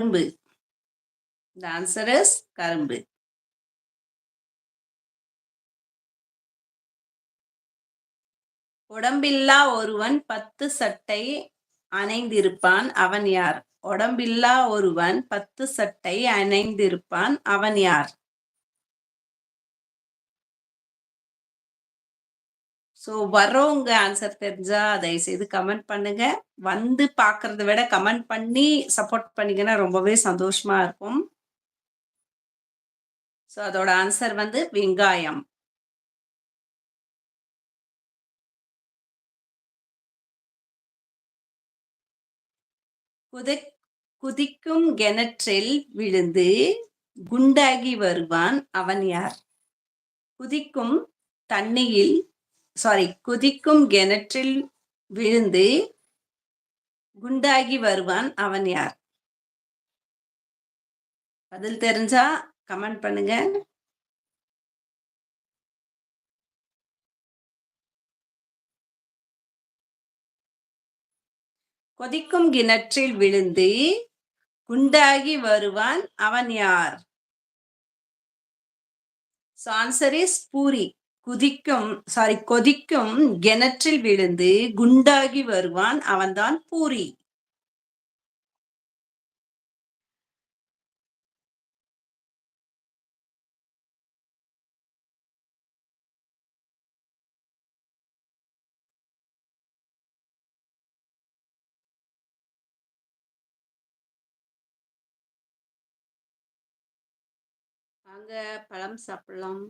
கரும்பு. The கரும்பு. உடம்பில்லா ஒருவன் பத்து சட்டை அணைந்திருப்பான் அவன் யார்? உடம்பில்லா ஒருவன் பத்து சட்டை அணைந்திருப்பான் அவன் யார்? ஸோ வர்றவங்க ஆன்சர் தெரிஞ்சா தயவுசெய்து கமெண்ட் பண்ணுங்க. வந்து பார்க்கறத விட கமெண்ட் பண்ணி சப்போர்ட் பண்ணீங்கன்னா ரொம்பவே சந்தோஷமா இருக்கும். ஸோ அதோட ஆன்சர் வந்து வெங்காயம். குதி குதிக்கும் கிணற்றில் விழுந்து குண்டாகி வருவான். அவன் யார்? குதிக்கும் தண்ணியில் சாரி குதிக்கும் கிணற்றில் விழுந்து குண்டாகி வருவான் அவன் யார்? பதில் தெரிஞ்சா கமெண்ட் பண்ணுங்க. கொதிக்கும் கிணற்றில் விழுந்து குண்டாகி வருவான் அவன் யார்? Answer is puri. குதிக்கும் சாரி கொதிக்கும் கிணற்றில் விழுந்து குண்டாகி வருவான் அவன்தான் பூரி. வாங்க பழம் சாப்பிடலாம்.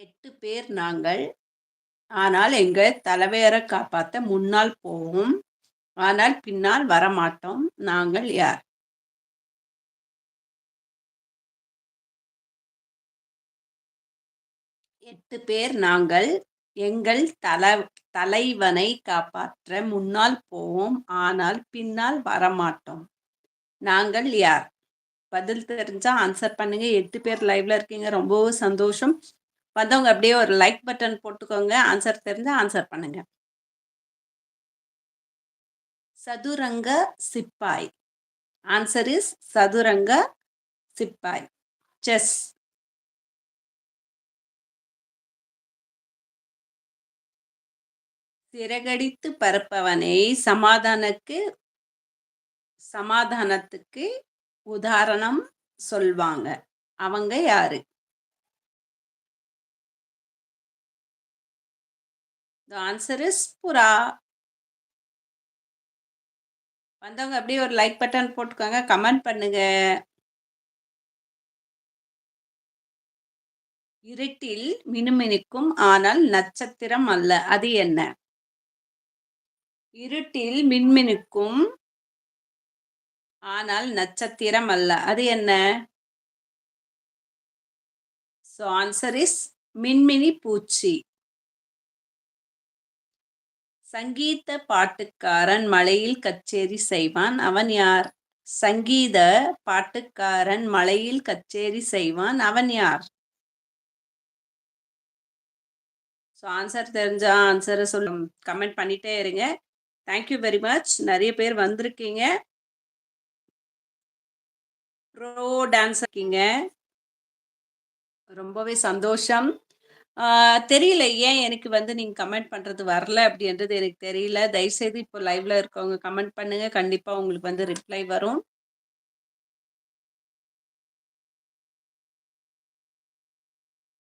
எட்டு பேர் நாங்கள். ஆனால் எங்கள் தலைவரை காப்பாற்ற முன்னால் போவோம். ஆனால் பின்னால் வரமாட்டோம். நாங்கள் யார்? எட்டு பேர் நாங்கள். எங்கள் தல தலைவனை காப்பாற்ற முன்னால் போவோம். ஆனால் பின்னால் வரமாட்டோம். நாங்கள் யார்? பதில் தெரிஞ்சா ஆன்சர் பண்ணுங்க. எட்டு பேர் லைவ்ல இருக்கீங்க. ரொம்பவும் சந்தோஷம். வந்தவங்க அப்படியே ஒரு லைக் பட்டன் போட்டுக்கோங்க. ஆன்சர் தெரிஞ்சா ஆன்சர் பண்ணுங்க. சதுரங்க சிப்பாய். ஆன்சர் இஸ் சதுரங்க சிப்பாய். செஸ் சிறகடித்து பரப்பவனை சமாதானக்கு சமாதானத்துக்கு உதாரணம் சொல்வாங்க. அவங்க யாரு? த ஆன்சர் இஸ் புறா. வந்தவங்க அப்படியே ஒரு லைக் பட்டன் போட்டுக்கோங்க கமெண்ட் பண்ணுங்க. இருட்டில் மினுமினுக்கும் ஆனால் நட்சத்திரம் அல்ல. அது என்ன? இருட்டில் மின்மினுக்கும் ஆனால் நட்சத்திரம் அல்ல. அது என்ன? ஸோ ஆன்சர் இஸ் மின்மினி பூச்சி. சங்கீத பாட்டுக்காரன் மலையில் கச்சேரி செய்வான். அவன் யார்? சங்கீத பாட்டுக்காரன் மலையில் கச்சேரி செய்வான். அவன் யார்? ஸோ ஆன்சர் தெரிஞ்சா ஆன்சரை சொல்லும். கமெண்ட் பண்ணிட்டே இருங்க. தேங்க்யூ வெரி மச் நிறைய பேர் வந்திருக்கீங்க. ப்ரோ டான்ஸ் இருக்கீங்க. ரொம்பவே சந்தோஷம். தெரியல ஏன் எனக்கு வந்து நீங்க கமெண்ட் பண்றது வரல அப்படின்றது எனக்கு தெரியல. தயவுசெய்து இப்போ லைவ்ல இருக்கவங்க கமெண்ட் பண்ணுங்க. கண்டிப்பா உங்களுக்கு வந்து ரிப்ளை வரும்.